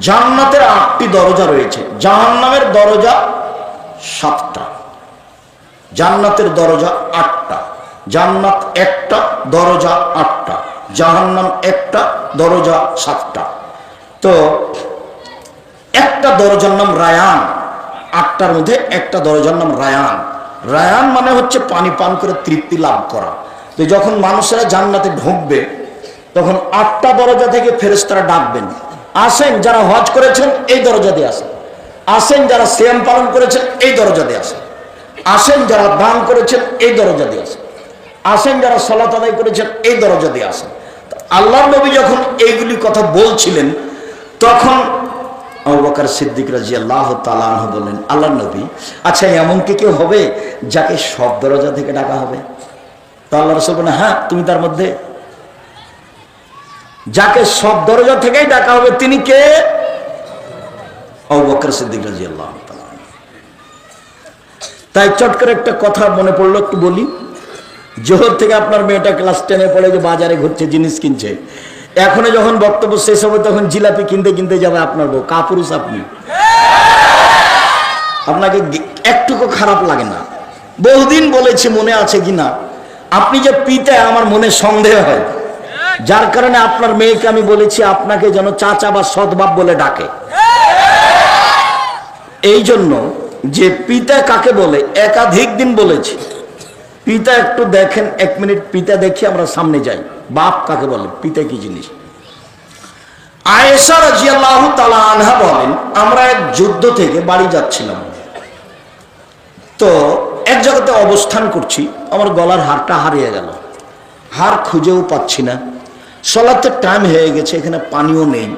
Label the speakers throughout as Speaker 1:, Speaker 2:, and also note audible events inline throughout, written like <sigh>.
Speaker 1: জান্নাতের আটটি দরজা রয়েছে। জাহান্নামের দরজা সাতটা। জান্নাতের দরজা আটটা। জান্নাত একটা, দরজা আটটা। জাহান্নাম একটা, দরজা সাতটা। তো একটা দরজার নাম রায়ান, আটটার মধ্যে একটা দরজার নাম রায়ান। রায়ান মানে হচ্ছে পানি পান করে তৃপ্তি লাভ করা। তো যখন মানুষেরা জান্নাতে ঢুকবে, তখন আটটা দরজা থেকে ফেরেস্তারা ডাকবেন। আসেন যারা হজ করেছেন, এই দরজা দিয়ে আসেন। আসেন যারা শ্যাম পালন করেছেন, এই দরজা দিয়ে আসেন। আসেন যারা দান করেছেন, এই দরজা দিয়ে আসেন। আসেন যারা সলাত আদায় করেছেন, এই দরজা দিয়ে আসেন আল্লাহ নবী যখন এইগুলি কথা বলছিলেন, তখন আবু বকর সিদ্দিক রাজি আল্লাহ তালাহ বললেন আল্লাহ নবী আচ্ছা এমন কি কেউ হবে যাকে সব দরজা থেকে ডাকা হবে? তো আল্লাহ রসুল বলেন হ্যাঁ তুমি তার মধ্যে যাকে সব দরজা থেকেই ডাকা হবে, তিনি কে? তাই চট করে একটা কথা মনে পড়ল, একটু বলি। জোহর থেকে আপনার মেয়েটা ক্লাস টেনে পড়ে যে বাজারে ঘুরছে, জিনিস কিনছে। এখনও যখন বক্তব্য শেষ হবে, তখন জিলাপি কিনতে কিনতে যাবে আপনার বউ। কাপুরুষ আপনি। আপনাকে একটুকু খারাপ লাগে না। বহুদিন বলেছি মনে আছে কিনা? আপনি যে পিতে আমার মনে সন্দেহ হয়। যার কারণে আপনার মেয়েকে আমি বলেছি, আপনাকে যেন চাচা বা সদবাপ বলে ডাকে। এই জন্য যে পিতা কাকে বলে, একাধিক দিন বলেছি। পিতা একটু দেখেন, এক মিনিট পিতা দেখি, আমরা সামনে যাই। বাপ কাকে বলে, পিতা কি জিনিস? আয়েশা রাজিয়াল্লাহু তাআলা আনহা বলেন, আমরা এক যুদ্ধ থেকে বাড়ি যাচ্ছিলাম। তো এক জায়গাতে অবস্থান করছি, আমার গলার হারটা হারিয়ে গেল। হার খুঁজেও পাচ্ছি না। সলাতের টাইম হয়ে গেছে, এখানে পানিও নেই।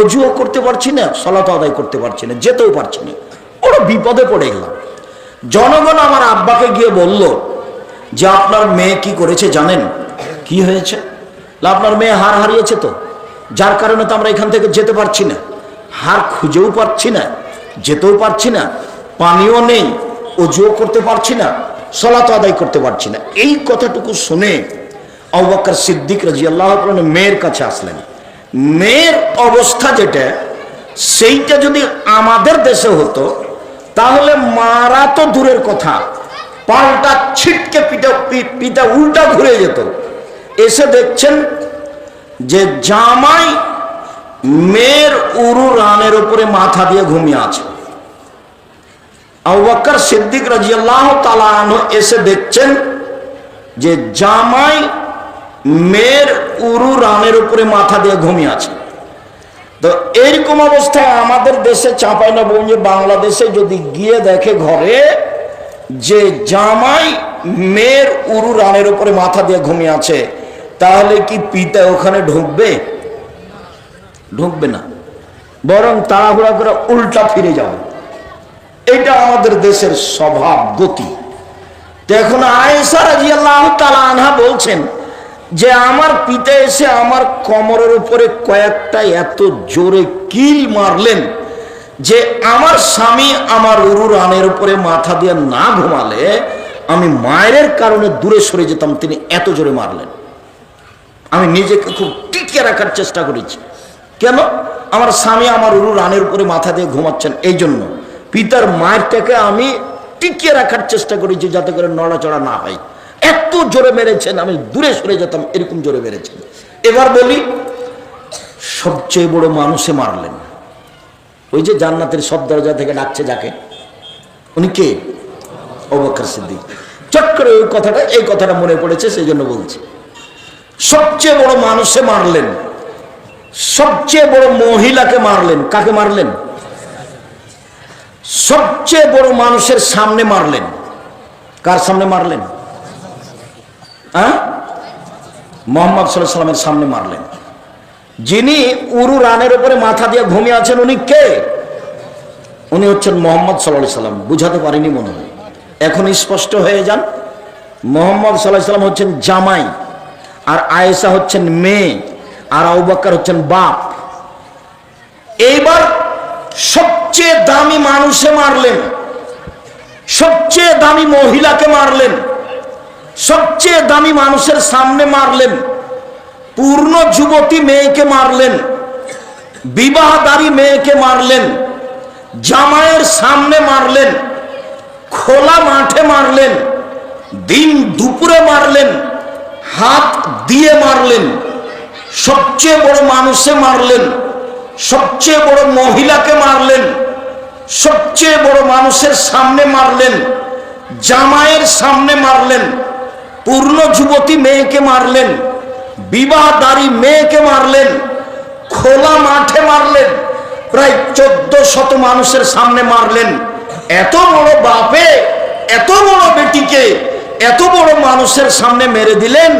Speaker 1: অজুও করতে পারছি না সলাত আদায় করতে পারছি না, যেতেও পারছি না। বড় বিপদে পড়ে গেলাম। জনগণ আমার আব্বাকে গিয়ে বলল যে, আপনার মেয়ে কি করেছে জানেন? কি হয়েছে? আপনার মেয়ে হার হারিয়েছে তো। যার কারণে তো আমরা এখান থেকে যেতে পারছি না। হার খুঁজেও পারছি না, যেতেও পারছি না। পানিও নেই, অজুও করতে পারছি না সলাত আদায় করতে পারছি না। এই কথাটুকু শুনে আবাক্কর সিদ্দিক রাজি আল্লাহ মেয়ের কাছে আসলেন। মেয়ের অবস্থা যেটা, সেইটা যদি আমাদের দেশে হতো, তাহলে মারা তো দূরের কথা। পাল্টা ছিটকে পিঠা পি- পিতা উল্টা ঘুরে যেত। এসে দেখছেন যে জামাই মেয়ের উরু রানের উপরে মাথা দিয়ে ঘুমিয়ে আছে। আবাক্কর সিদ্দিক রাজিয়াল্লাহ তালানো এসে দেখছেন যে জামাই মেয়ের উরু রানের উপরে মাথা দিয়ে ঘুমিয়ে আছে। তো এরকম অবস্থায় আমাদের দেশে চাঁপাই না যে বাংলাদেশে যদি গিয়ে দেখে ঘরে যে জামাই মেয়ের উরু রানের উপরে মাথা দিয়ে ঘুমিয়ে আছে, তাহলে কি পিতা ওখানে ঢুকবে? ঢুকবে না। বরং তাড়াহুড়া করে উল্টা ফিরে যাবে। এটা আমাদের দেশের স্বভাব, গতি। তো এখন আয়েশা রাজিয়াল্লাহ তাআলা আনহা বলছেন যে আমার পিতা এসে আমার কোমরের উপরে কয়েকটা এত জোরে কিল মারলেন যে আমার স্বামী আমার উরু রানের উপরে মাথা দিয়ে না ঘুমালে, আমি মায়ের কারণে দূরে সরে যেতাম, তিনি এত জোরে মারলেন। আমি নিজেকে খুব টিকিয়ে রাখার চেষ্টা করেছি। কেন? আমার স্বামী আমার উরু রানের উপরে মাথা দিয়ে ঘুমাচ্ছেন, এই জন্য। পিতার মায়েরটাকে আমি টিকিয়ে রাখার চেষ্টা করেছি যাতে করে নড়াচড়া না হয়। এত জোরে মেরেছেন, আমি দূরে সরে যেতাম, এরকম জোরে মেরেছেন। এবার বলি, সবচেয়ে বড় মানুষে মারলেন। ওই যে জান্নাতের সব দরজা থেকে ডাকছে যাকে, উনি কে? অবকার সিদ্দিক। চট করে ওই কথাটা, এই কথাটা মনে পড়েছে, সেই জন্য বলছি। সবচেয়ে বড় মানুষে মারলেন। সবচেয়ে বড় মহিলাকে মারলেন। কাকে মারলেন? সবচেয়ে বড় মানুষের সামনে মারলেন। কার সামনে মারলেন? হ্যাঁ? মোহাম্মদ সাল্লামের সামনে মারলেন। যিনি উরু রানের উপরে মাথা দিয়ে ঘুমিয়ে আছেন, উনি কে? উনি হচ্ছেন মোহাম্মদ সাল্লাহ সাল্লাম বুঝাতে পারিনি মনে হয়। এখন স্পষ্ট হয়ে যান, মোহাম্মদ সাল্লাহ সাল্লাম হচ্ছেন জামাই, আর আয়েশা হচ্ছেন মেয়ে, আর আউবাক্কার হচ্ছেন বাপ। এইবার সবচেয়ে দামি মানুষে মারলেন, সবচেয়ে দামি মহিলাকে মারলেন। সবচেয়ে দামি মানুষের সামনে মারলেন। পূর্ণ যুবতী মেয়েকে মারলেন। বিবাহদারী মেয়েকে মারলেন। জামাইয়ের সামনে মারলেন। খোলা মাঠে মারলেন। দিন দুপুরে মারলেন। হাত দিয়ে মারলেন। সবচেয়ে বড় মানুষে মারলেন। সবচেয়ে বড় মহিলাকে মারলেন। সবচেয়ে বড় মানুষের সামনে মারলেন। জামাইয়ের সামনে মারলেন। পূর্ণ যুবতী মেয়েকে মারলেন, বিবাহদারী মেয়েকে মারলেন, খোলা মাঠে মারলেন, প্রায় চোদ্দ শত মানুষের সামনে মারলেন। এত বড় বাপে, এত বড় বেটিকে, এত বড় মানুষের সামনে মেরে দিলেন।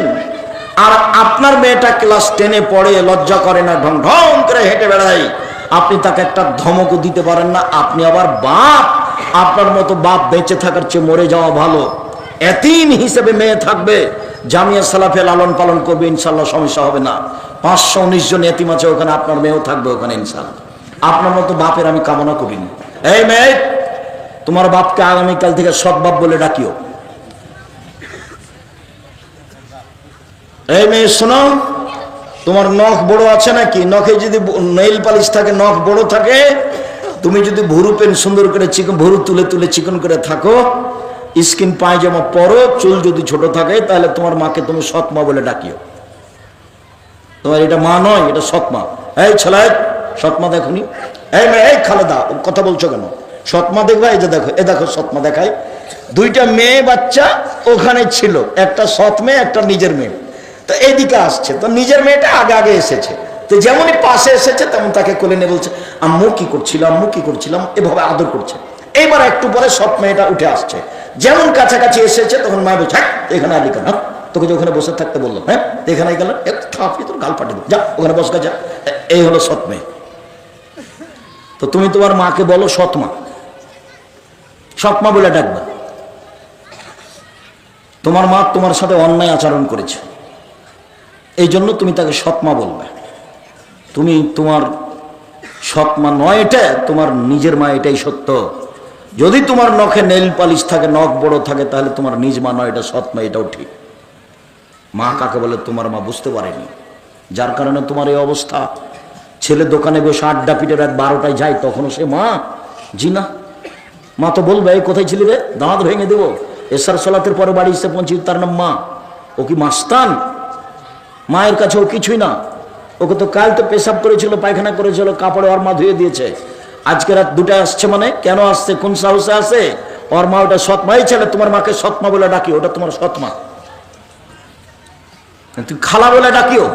Speaker 1: আর আপনার মেয়েটা ক্লাস টেনে পড়ে, লজ্জা করে না, ঢং ঢং করে হেঁটে বেড়ায়। আপনি তাকে একটা ধমকও দিতে পারেন না, আপনি আবার বাপ, আপনার মতো বাপ বেঁচে থাকার চেয়ে মরে যাওয়া ভালো। এতিম হিসেবে মেয়ে থাকবে, জামিয়া সালাফে লালন পালন করবে ইনশাল্লাহ সমস্যা হবে না। পাঁচশো উনিশ জন এতিম আছে, ওখানে আপনার মেয়েও থাকবে ওখানে ইনশাল্লাহ আপনার মতো বাপের আমি কামনা করিনি এই মেয়ে, তোমার বাপকে আগামীকাল থেকে সৎ বাপ বলে ডাকিও। এই মেয়ে, শোনো, তোমার নখ বড় আছে নাকি? নখে যদি নেইল পালিশ থাকে, নখ বড় থাকে, তুমি যদি ভুরু পেন সুন্দর করে চিকন ভুরু তুলে তুলে চিকন করে থাকো স্কিন পায়জামা পরো, চুল যদি ছোট থাকে, তাহলে তোমার মাকে তুমি সৎ মা বলে ডাকিও। তোমার এটা মা নয়, এটা সৎ মা এই ছেলে সৎ মা দেখুনি? এই মেয়ে, এই খালেদা কথা বলছো কেন? সৎ মা দেখবা? এই যে দেখো, এ দেখো সৎ মা দেখাই দুইটা মেয়ে বাচ্চা ওখানে ছিল, একটা সৎ মেয়ে, একটা নিজের মেয়ে। তো এইদিকে আসছে, তো নিজের মেয়েটা আগে আগে এসেছে। তো যেমনই পাশে এসেছে, তেমন তাকে কোলে নিয়ে বলছে, আম্মু কি করছিলাম আম্মু কি করছিলাম এভাবে আদর করছে। এইবার একটু পরে সৎ মেয়েটা উঠে আসছে। যেমন কাছাকাছি এসেছে তখন মা বলছে "হ্যাঁ, এখানে আলি কেন? তোকে যে ওখানে বসে থাকতে বলল হ্যাঁ এখানে গেল তোর গাল পাঠিয়ে যা ওখানে বসকা যা এই হলো সৎ মেয়ে। তো তুমি তোমার মাকে বলো সৎ মা। সৎ মা বলে ডাকবা। তোমার মা তোমার সাথে অন্যায় আচরণ করেছে। এই জন্য তুমি তাকে সৎমা বলবে। তুমি তোমার সৎমা নয় এটা তোমার নিজের মা এটাই সত্য। যদি তোমার নখে নেল পালিশ থাকে, নখ বড় থাকে, তাহলে তোমার নিজ মা নয়, এটা সৎমা এটাও ঠিক। মা কাকে বলে? তোমার মা বুঝতে পারেনি। যার কারণে তোমার এই অবস্থা। ছেলে দোকানে বসে আড্ডা পিটে রাত বারোটায় যায়, তখনও সে মা। জি না মা তো বলবে, এই কোথায় ছিলি রে? দাঁত ভেঙে দেবো। এসার সলাতের পরে বাড়ি এসে পৌঁছি তার নাম মা। ও কি মাস্তান? মায়ের কাছে ও কিছুই না। ওকে তো কাল তো পেশাব করেছিল, পায়খানা করেছিল, কাপড়ে ওর মা ধুয়ে দিয়েছে। আজকে রাত দুটায় আসছে মানে? কেন আসছে? কোন সাহসে আসে ওর মা ওটা সৎমাই ছেলে, তোমার মাকে সৎমা বলে ডাকি ওটা তোমার সৎমা। তুমি খালা বলে ডাকিও।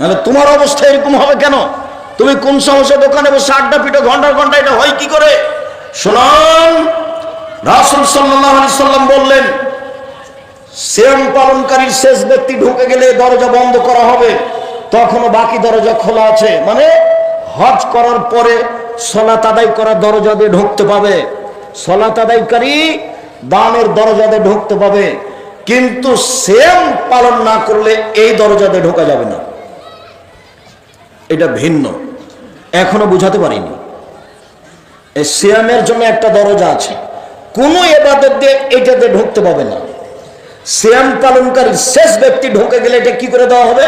Speaker 1: নাহলে তোমার অবস্থা এরকম হবে কেন? তুমি কোন সাহসে দোকানে বসে আড্ডা পিঠে ঘণ্টার ঘণ্টা এটা হয় কি করে? শোনান, রাসুল সাল্লাম বললেন, শ্যাম পালনকারীর শেষ ব্যক্তি ঢুকে গেলে দরজা বন্ধ করা হবে। তখনও বাকি দরজা খোলা আছে। মানে হজ করার পরে সলাত আদায় করার দরজা দিয়ে ঢুকতে পাবে। সলাত আদায়কারী দানের দরজা দিয়ে ঢুকতে পাবে। কিন্তু শ্যাম পালন না করলে এই দরজা দিয়ে ঢোকা যাবে না। এটা ভিন্ন। এখনও বুঝাতে পারিনি। এই শ্যামের জন্য একটা দরজা আছে। কোনো এবাদত দিয়ে এটাতে ঢুকতে পাবে না। শ্যাম পালনকারী শেষ ব্যক্তি ঢুকে গেলে এটা কি করে দেওয়া হবে?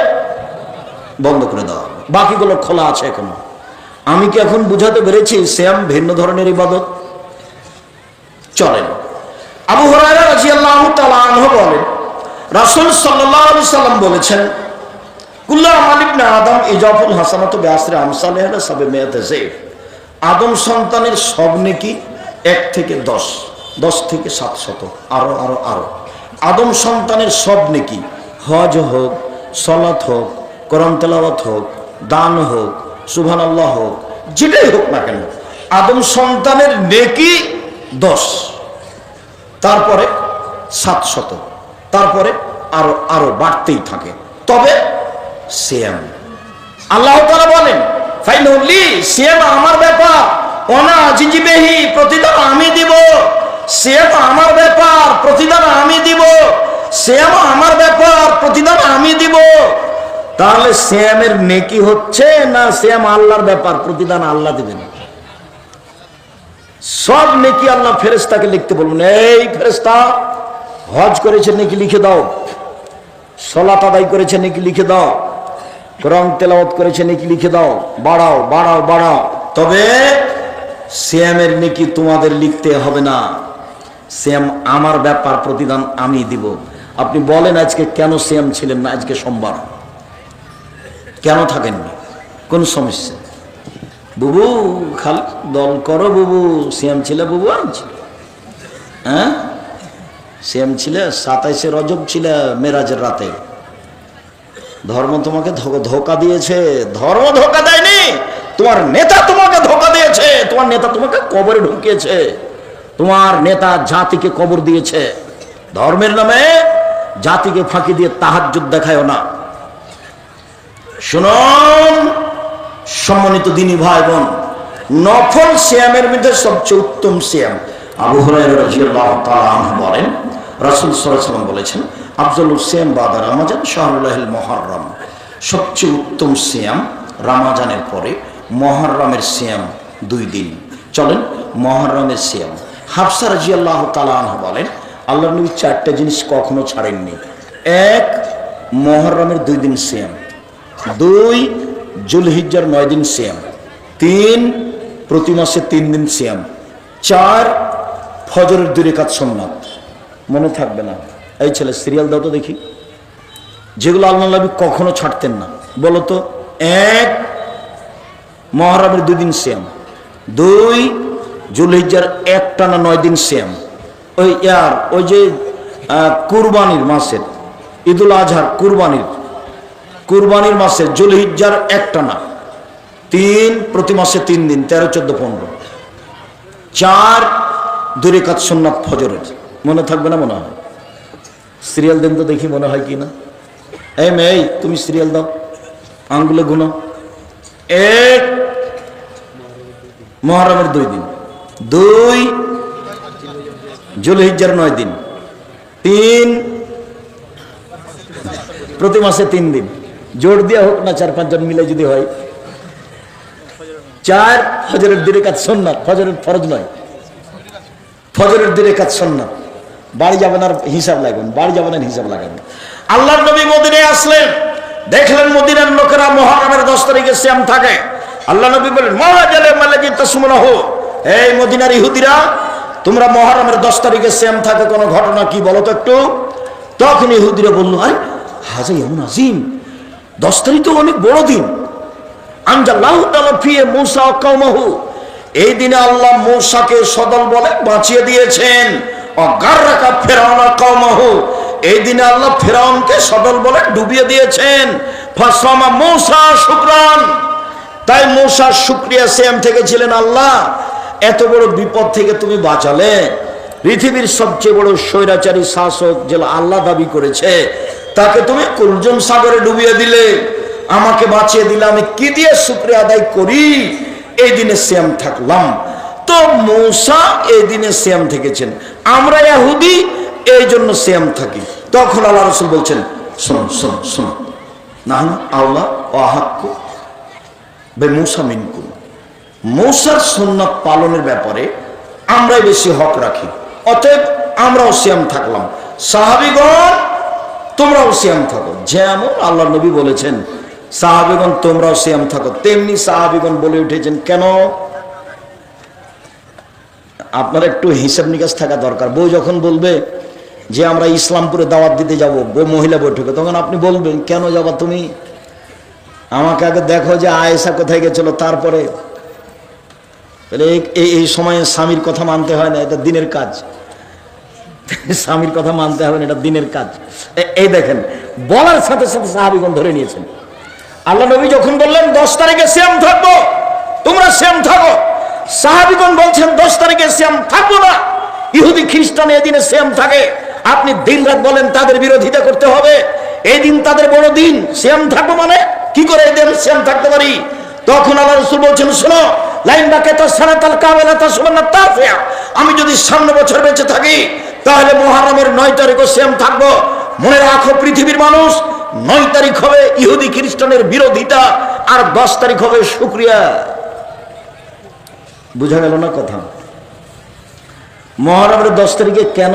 Speaker 1: বন্ধ করে দেওয়া হবে। বাকিগুলো খোলা আছে এখনও। আমি কি এখন বুঝাতে পেরেছি শ্যাম ভিন্ন ধরনের ইবাদত? চলেন। আবু হরাইরা বলেন, রাসূল সাল্লাম বলেছেন কুল্লা মালিক না আদম আদম সন্তানের সব নেকি এক থেকে দশ দশ থেকে সাতশত আরও আরও আরও। আদম সন্তানের সব নেকি হজ হোক, সলাত হোক করম হোক, দান হোক সুবহান আল্লাহ হোক, যেটাই হোক না কেন, আদম সন্তানের নেকি দশ, তারপরে সাতশত তারপরে আরও আরও বাড়তেই থাকে। তবে সিয়াম, আল্লাহ তাআলা বলেন, ফাইনালি সিয়াম আমার ব্যাপার, অনা জিজিবেহি, প্রতিদান আমি দিব। সিয়াম আমার ব্যাপার, প্রতিদান আমি দিব। সিয়াম আমার ব্যাপার, প্রতিদান আমি দিব। তাহলে সিয়ামের নেকি হচ্ছে না সিয়াম আল্লাহর ব্যাপার? প্রতিদান আল্লাহ দিবেন। সব নেকি আল্লাহ ফেরেস্তাকে লিখতে বলবেন, এই ফেরেস্তা হজ করেছে নাকি লিখে দাও। সলাত আদায় করেছে নাকি লিখে দাও। কোরআন তেলাওয়াত করেছে নাকি লিখে দাও। বাড়াও বাড়াও বাড়াও। তবে শ্যামের নেকি তোমাদের লিখতে হবে না। শ্যাম, আমার ব্যাপার প্রতিদান আমি দিব। আপনি বলেন আজকে কেন শ্যাম ছিলেন না? আজকে সোমবার। কেন থাকেননি? কোন সমস্যা? বুবু, খাল, দল করো বুবু শ্যাম ছিল বুবু আজ হ্যাঁ? শ্যাম ছিল, সাতাইশে রজব ছিল মেরাজের রাতে। ধর্ম তোমাকে ধোকা দিয়েছে। ধর্ম ধোকা দেয়নি। তোমার নেতা তোমাকে ধোকা দিয়েছে। তোমার নেতা তোমাকে কবরে ঢুকিয়েছে। তোমার নেতা জাতিকে কবর দিয়েছে। ধর্মের নামে জাতিকে ফাঁকি দিয়ে তাহাজ্জুদ দেখায় না। শুনুন সম্মানিত দিনী ভাই বোন নফল শ্যামের মধ্যে সবচেয়ে উত্তম শ্যাম আবু বলেন, রাসূল ওয়াসাল্লাম বলেছেন, আফজালুস সিয়াম বাদা রমাজান শাহরুল্লাহিল মুহররম। সবচেয়ে উত্তম শ্যাম রামাজানের পরে মুহররমের শ্যাম দুই দিন। চলেন মুহররমের শ্যাম হাফসা রাদিয়াল্লাহু তাআলা আনহা বলেন, আল্লাহর নবী চারটা জিনিস কখনো ছাড়েননি। এক, মুহররমের দুই দিন সিয়াম। দুই, জুলহিজ্জার নয় দিন সিয়াম। তিন, প্রতি মাসে তিন দিন সিয়াম। চার, ফজরের দুই রেখাত সোমনাথ। মনে থাকবে না। এই ছেলে সিরিয়াল দাও তো দেখি। যেগুলো আল্লাহ নবী কখনো ছাড়তেন না। বলো তো, এক, মহরমের দুই দিন সিয়াম। দুই, জুলহিজ্জার একটা না নয় দিন সিয়াম। ওই ইয়ার, ওই যে কুরবানির মাসের, ঈদুল আজহার কুরবানির কুরবানির মাসে জুলহিজ্জার একটা না। তিন, প্রতি মাসে তিন দিন, তেরো, চোদ্দ, পনেরো। চার দূরে কাজ সোননাথ ফজরের। মনে থাকবে না মনে হয়? সিরিয়াল দেন তো দেখি মনে হয় কি না। এই মেয়ে, তুমি সিরিয়াল দাও। আঙ্গুলে গুনো। এক, মহরমের দুই দিন। দুই, জুলহিজ্জার নয় দিন। তিন, প্রতি মাসে তিন দিন। জোর দেওয়া হোক না চার পাঁচজন মিলে যদি হয়। চার, ফজরের দিনে কাজ সন্ন্যাত ফজরের ফরজ নয়। ফজরের দিনে কাজ সন্ন্যাত বাড়ি যাবেন আর হিসাব লাগবেন, বাড়ি যাবেন হিসাব লাগাবেন। আল্লাহর নবী মদিনে আসলেন, দেখলেন মদিনার লোকেরা মহারামের দশ তারিখে শ্যাম থাকে। আল্লাহ নবী বলেন মহাজালে মালাজি তাসমনা হো এই মদিনার ইহুদিরা, তোমরা মহারামের দশ তারিখে শ্যাম থাকে, কোনো ঘটনা কি বলো তো একটু? তখন ইহুদিরা বলল, আরে হাজা এমন আজিম। দশ তারিখ তো অনেক বড় দিন। এই দিনে আল্লাহ মূসাকে সদল বলে বাঁচিয়ে দিয়েছেন। এই দিনে আল্লাহ ফেরাউনকে সদল বলে ডুবিয়ে দিয়েছেন। শুকরান। তাই মূসা শুকরিয়া সেম থেকে ছিলেন আল্লাহ, এত বড় বিপদ থেকে তুমি বাঁচালে। পৃথিবীর সবচেয়ে বড় স্বৈরাচারী শাসক যে আল্লাহ দাবি করেছে তাকে তুমি কুলজম সাগরে ডুবিয়ে দিলে, আমাকে বাঁচিয়ে দিলে, আমি কি দিয়ে শুক্রিয়া আদায় করি? এই দিনে শ্যাম থাকলাম। তো মৌসা এই দিনে শ্যাম থেকেছেন। আমরা ইহুদি, এই জন্য শ্যাম থাকি। তখন আল্লাহ রসুল বলছেন, শোন শোন শোন। না না আল্লাহ অহাক্য বে মৌসা মিনকুম মৌসার সুন্নাত পালনের ব্যাপারে আমরাই বেশি হক রাখি। অতএব আমরাও শ্যাম থাকলাম। সাহাবিগণ তোমরাও শ্যাম থাকো। যেমন আল্লাহ নবী বলেছেন, সাহাবিগণ তোমরাও শ্যাম থাকো। তেমনি সাহাবিগণ বলে উঠেছেন, কেন? আপনার একটু হিসাব নিকাশ থাকা দরকার। বউ যখন বলবে যে আমরা ইসলামপুরে দাওয়াত দিতে যাব, বউ মহিলা বৈঠকে তখন আপনি বলবেন, কেন যাবা তুমি? আমাকে আগে দেখো যে আয়েশা কোথায় গেছিল, তারপরে। এই সময়ে স্বামীর কথা মানতে হয় না, এটা দিনের কাজ। <laughs> স্বামীর কথা মানতে হবে এটা দিনের কাজ। এই দেখেন, বলার সাথে সাথে সাহাবিগণ ধরে নিয়েছেন। আল্লাহ নবী যখন বললেন, দশ তারিখে শ্যাম থাকব, তোমরা শ্যাম থাকো। সাহাবিগণ বলছেন, দশ তারিখে শ্যাম থাকব না। ইহুদি খ্রিস্টান এদিনে শ্যাম থাকে। আপনি দিন রাত বলেন, তাদের বিরোধিতা করতে হবে। এই দিন তাদের বড় দিন। শ্যাম থাকব মানে কি করে এই দিন শ্যাম থাকতে পারি? তখন আল্লাহ রসুল বলছেন, শোনো, লাইন বাকে তো সানাতাল কাবেলা তা সমান তাফিয়া। আমি যদি সামনে বছর বেঁচে থাকি তাহলে মহারমের নয় তারিখও সেম থাকব। মনে রাখো, পৃথিবীর মানুষ নয় তারিখ হবে ইহুদি খ্রিস্টানের বিরোধিতা আর দশ তারিখ হবে শুক্রিয়া। বুঝা গেল না কথা? মহারমের দশ তারিখে কেন